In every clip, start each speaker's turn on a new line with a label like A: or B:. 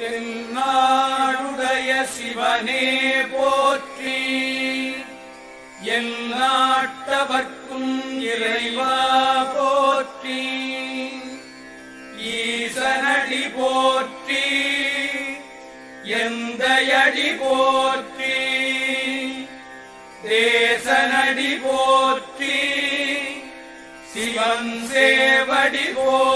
A: தென்னாடுடைய சிவனே போற்றி. எல்லாட்டவர்க்கும் இறைவா போற்றி. ஈசனடி போற்றி. எந்தையடி போற்றி. தேசனடி போற்றி. சிவன் சேவடி போற்றி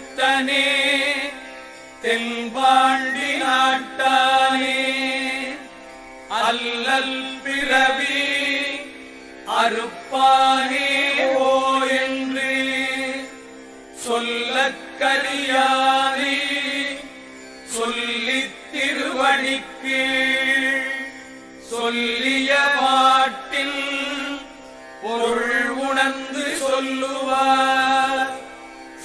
A: முத்தனே தென்பாண்டி நாட்டானே. அல்லல் பிறவி அறுப்பானே ஓ என்று சொல்லக் கரியானே. சொல்லித் திருவடிக்கு சொல்லிய பாட்டில் பொருள் உணர்ந்து சொல்லுவார்.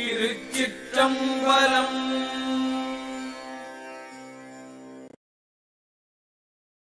A: திருச்சிற்றம்பலம்.